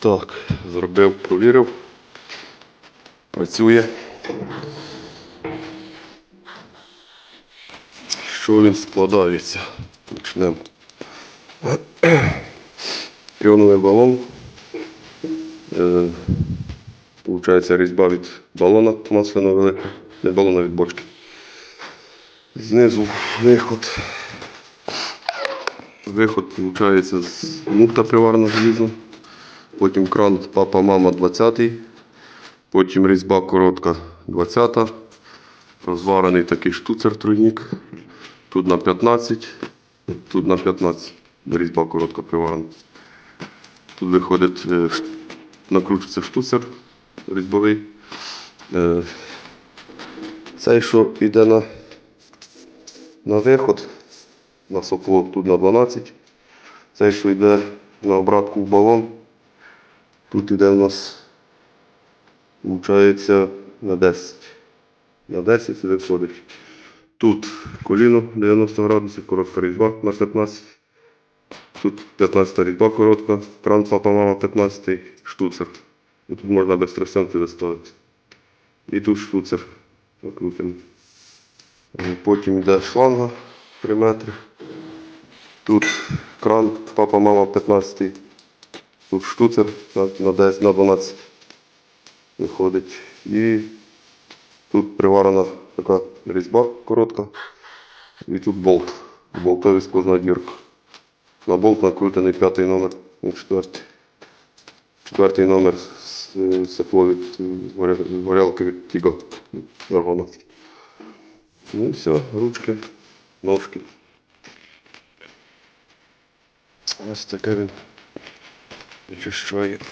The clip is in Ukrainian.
Так, зробив, провірив. Працює. Що він складається? Почнемо. Піоновий балон. Е, Получається різьба від балона масляного велика, не балона від бочки. Знизу виход. Виход виходить з муфта приварена залізна. Потім кран папа, мама 20 Потім різьба коротка 20 Розварений такий штуцер тройник. Тут на 15, тут на 15. Різьба коротка приварена. Тут виходить, е, накручується штуцер різьбовий. Е, Цей, що йде на, на виход, на сопло тут на 12. Цей, що йде на обратку в балон, тут йде у нас, виходить, на 10. На 10 виходить. Тут коліно 90 градусів, коротка різьба на 15. Тут 15 різьба коротка, кран папа мама 15 штуцер. І тут можна без тросянки доставити. І тут штуцер. Накрутимо. Е, Потім йде шланга 3 метри. Тут кран папа мама 15. Тут штуцер на, на 10, на 12 виходить. І тут приварена така різьба коротка. І тут болт. Болтовий сквозна дірка. На болт накрутений п'ятий номер, четвертий. Четвертий номер сепло від горілки від Тіго. Аргона. Ну і все, ручки, ножки. Ось таке він. destroy it.